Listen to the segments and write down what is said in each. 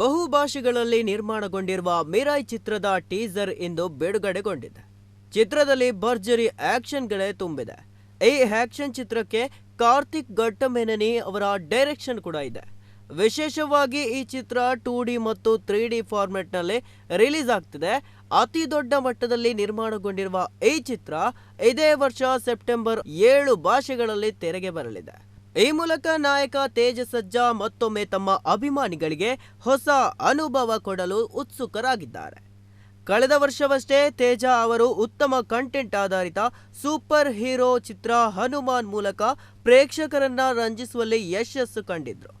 ಬಹು ಭಾಷೆಗಳಲ್ಲಿ ನಿರ್ಮಾಣಗೊಂಡಿರುವ ಮಿರಾಯ್ ಚಿತ್ರದ ಟೀಸರ್ ಇಂದು ಬಿಡುಗಡೆಗೊಂಡಿದೆ. ಚಿತ್ರದಲ್ಲಿ ಭರ್ಜರಿ ಆಕ್ಷನ್ಗಳೇ ತುಂಬಿದೆ. ಈ ಆಕ್ಷನ್ ಚಿತ್ರಕ್ಕೆ ಕಾರ್ತಿಕ್ ಗಟ್ಟಮೆನನಿ ಅವರ ಡೈರೆಕ್ಷನ್ ಕೂಡ ಇದೆ. ವಿಶೇಷವಾಗಿ ಈ ಚಿತ್ರ ಟೂ ಡಿ ಮತ್ತು ತ್ರೀ ಡಿ ಫಾರ್ಮೆಟ್ನಲ್ಲಿ ರಿಲೀಸ್ ಆಗ್ತಿದೆ. ಅತಿ ದೊಡ್ಡ ಮಟ್ಟದಲ್ಲಿ ನಿರ್ಮಾಣಗೊಂಡಿರುವ ಈ ಚಿತ್ರ ಇದೇ ವರ್ಷ ಸೆಪ್ಟೆಂಬರ್ ಏಳು ಭಾಷೆಗಳಲ್ಲಿ ತೆರೆಗೆ ಬರಲಿದೆ. ಈ ಮೂಲಕ ನಾಯಕ ತೇಜ ಸಜ್ಜಾ ಮತ್ತೊಮ್ಮೆ ತಮ್ಮ ಅಭಿಮಾನಿಗಳಿಗೆ ಹೊಸ ಅನುಭವ ಕೊಡಲು ಉತ್ಸುಕರಾಗಿದ್ದಾರೆ. ಕಳೆದ ವರ್ಷವಷ್ಟೇ ತೇಜ ಅವರು ಉತ್ತಮ ಕಂಟೆಂಟ್ ಆಧಾರಿತ ಸೂಪರ್ ಹೀರೋ ಚಿತ್ರ ಹನುಮಾನ್ ಮೂಲಕ ಪ್ರೇಕ್ಷಕರನ್ನ ರಂಜಿಸುವಲ್ಲಿ ಯಶಸ್ಸು ಕಂಡಿದ್ರು.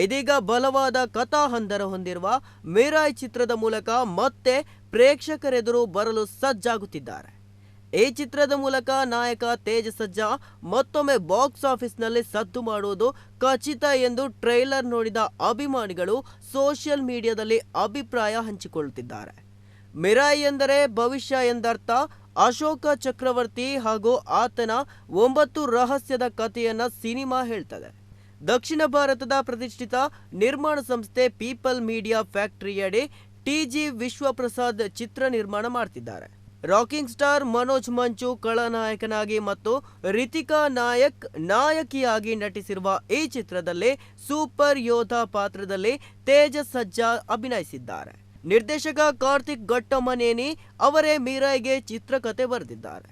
ಇದೀಗ ಬಲವಾದ ಕಥಾ ಹಂದರ ಹೊಂದಿರುವ ಮೀರಾಯ್ ಚಿತ್ರದ ಮೂಲಕ ಮತ್ತೆ ಪ್ರೇಕ್ಷಕರೆದುರು ಬರಲು ಸಜ್ಜಾಗುತ್ತಿದ್ದಾರೆ. ಈ ಚಿತ್ರದ ಮೂಲಕ ನಾಯಕ ತೇಜ ಸಜ್ಜಾ ಮತ್ತೊಮ್ಮೆ ಬಾಕ್ಸ್ ಆಫೀಸ್ನಲ್ಲಿ ಸದ್ದು ಮಾಡುವುದು ಖಚಿತ ಎಂದು ಟ್ರೈಲರ್ ನೋಡಿದ ಅಭಿಮಾನಿಗಳು ಸೋಷಿಯಲ್ ಮೀಡಿಯಾದಲ್ಲಿ ಅಭಿಪ್ರಾಯ ಹಂಚಿಕೊಳ್ಳುತ್ತಿದ್ದಾರೆ. ಮಿರಾಯ್ ಎಂದರೆ ಭವಿಷ್ಯ ಎಂದರ್ಥ, ಅಶೋಕ ಚಕ್ರವರ್ತಿ ಹಾಗೂ ಆತನ ಒಂಬತ್ತು ರಹಸ್ಯದ ಕಥೆಯನ್ನ ಸಿನಿಮಾ ಹೇಳ್ತದೆ. ದಕ್ಷಿಣ ಭಾರತದ ಪ್ರತಿಷ್ಠಿತ ನಿರ್ಮಾಣ ಸಂಸ್ಥೆ ಪೀಪಲ್ ಮೀಡಿಯಾ ಫ್ಯಾಕ್ಟರಿಯಡಿ ಟಿಜಿ ವಿಶ್ವಪ್ರಸಾದ್ ಚಿತ್ರ ನಿರ್ಮಾಣ ಮಾಡ್ತಿದ್ದಾರೆ. ರಾಕಿಂಗ್ ಸ್ಟಾರ್ ಮನೋಜ್ ಮಂಚು, ಖಳನಾಯಕನಾಗಿ ಮತ್ತು ರಿತಿಕಾ ನಾಯಕ್ ನಾಯಕಿಯಾಗಿ ನಟಿಸಿರುವ ಈ ಚಿತ್ರದಲ್ಲಿ ಸೂಪರ್ ಯೋಧ ಪಾತ್ರದಲ್ಲಿ ತೇಜಸ್ ಸಜ್ಜಾ ಅಭಿನಯಿಸಿದ್ದಾರೆ. ನಿರ್ದೇಶಕ ಕಾರ್ತಿಕ್ ಗಟ್ಟಮನೇನಿ ಅವರೇ ಮೀರಾಯ್ಗೆ ಚಿತ್ರಕಥೆ ಬರೆದಿದ್ದಾರೆ.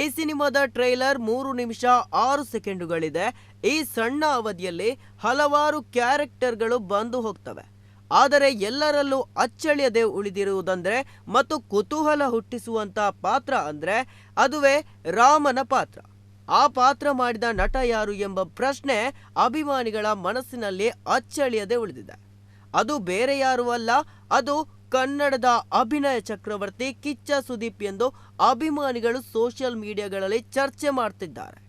ಈ ಸಿನಿಮಾದ ಟ್ರೈಲರ್ ಮೂರು ನಿಮಿಷ ಆರು ಸೆಕೆಂಡುಗಳಿದೆ. ಈ ಸಣ್ಣ ಅವಧಿಯಲ್ಲಿ ಹಲವಾರು ಕ್ಯಾರೆಕ್ಟರ್ಗಳು ಬಂದು ಹೋಗ್ತವೆ. ಆದರೆ ಎಲ್ಲರಲ್ಲೂ ಅಚ್ಚಳಿಯದೆ ಉಳಿದಿರುವುದಂದ್ರೆ ಮತ್ತು ಕುತೂಹಲ ಹುಟ್ಟಿಸುವಂತ ಪಾತ್ರ ಅಂದ್ರೆ ಅದುವೇ ರಾಮನ ಪಾತ್ರ. ಆ ಪಾತ್ರ ಮಾಡಿದ ನಟ ಯಾರು ಎಂಬ ಪ್ರಶ್ನೆ ಅಭಿಮಾನಿಗಳ ಮನಸ್ಸಿನಲ್ಲಿ ಅಚ್ಚಳಿಯದೆ ಉಳಿದಿದೆ. ಅದು ಬೇರೆ ಯಾರು ಅಲ್ಲ, ಅದು ಕನ್ನಡದ ಅಭಿನಯ ಚಕ್ರವರ್ತಿ ಕಿಚ್ಚ ಸುದೀಪ್ ಎಂದು ಅಭಿಮಾನಿಗಳು ಸೋಷಿಯಲ್ ಮೀಡಿಯಾಗಳಲ್ಲಿ ಚರ್ಚೆ ಮಾಡ್ತಿದ್ದಾರೆ.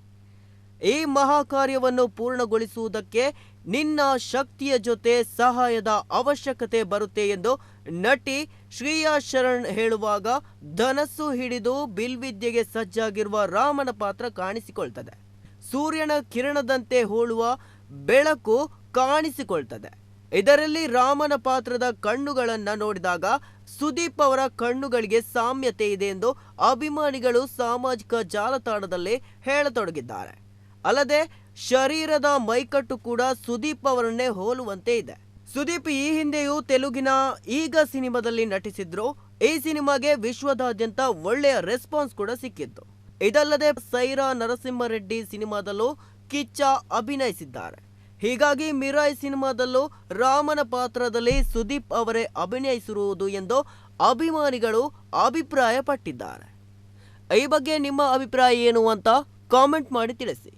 ಈ ಮಹಾಕಾರ್ಯವನ್ನು ಪೂರ್ಣಗೊಳಿಸುವುದಕ್ಕೆ ನಿನ್ನ ಶಕ್ತಿಯ ಜೊತೆ ಸಹಾಯದ ಅವಶ್ಯಕತೆ ಬರುತ್ತೆ ಎಂದು ನಟಿ ಶ್ರೀಯಾ ಶರಣ್ ಹೇಳುವಾಗ ಧನಸ್ಸು ಹಿಡಿದು ಬಿಲ್ವಿದ್ಯೆಗೆ ಸಜ್ಜಾಗಿರುವ ರಾಮನ ಪಾತ್ರ ಕಾಣಿಸಿಕೊಳ್ತದೆ. ಸೂರ್ಯನ ಕಿರಣದಂತೆ ಹೋಳುವ ಬೆಳಕು ಕಾಣಿಸಿಕೊಳ್ತದೆ. ಇದರಲ್ಲಿ ರಾಮನ ಪಾತ್ರದ ಕಣ್ಣುಗಳನ್ನು ನೋಡಿದಾಗ ಸುದೀಪ್ ಅವರ ಕಣ್ಣುಗಳಿಗೆ ಸಾಮ್ಯತೆ ಇದೆ ಎಂದು ಅಭಿಮಾನಿಗಳು ಸಾಮಾಜಿಕ ಜಾಲತಾಣದಲ್ಲಿ ಹೇಳತೊಡಗಿದ್ದಾರೆ. ಅಲ್ಲದೆ ಶರೀರದ ಮೈಕಟ್ಟು ಕೂಡ ಸುದೀಪ್ ಅವರನ್ನೇ ಹೋಲುವಂತೆ ಇದೆ. ಸುದೀಪ್ ಈ ಹಿಂದೆಯೂ ತೆಲುಗಿನ ಈಗ ಸಿನಿಮಾದಲ್ಲಿ ನಟಿಸಿದ್ರು. ಈ ಸಿನಿಮಾಗೆ ವಿಶ್ವದಾದ್ಯಂತ ಒಳ್ಳೆಯ ರೆಸ್ಪಾನ್ಸ್ ಕೂಡ ಸಿಕ್ಕಿತ್ತು. ಇದಲ್ಲದೆ ಸೈರಾ ನರಸಿಂಹರೆಡ್ಡಿ ಸಿನಿಮಾದಲ್ಲೂ ಕಿಚ್ಚ ಅಭಿನಯಿಸಿದ್ದಾರೆ. ಹೀಗಾಗಿ ಮಿರಾಯ್ ಸಿನಿಮಾದಲ್ಲೂ ರಾಮನ ಪಾತ್ರದಲ್ಲಿ ಸುದೀಪ್ ಅವರೇ ಅಭಿನಯಿಸಿರುವುದು ಎಂದು ಅಭಿಮಾನಿಗಳು ಅಭಿಪ್ರಾಯಪಟ್ಟಿದ್ದಾರೆ. ಈ ಬಗ್ಗೆ ನಿಮ್ಮ ಅಭಿಪ್ರಾಯ ಏನು ಅಂತ ಕಾಮೆಂಟ್ ಮಾಡಿ ತಿಳಿಸಿ.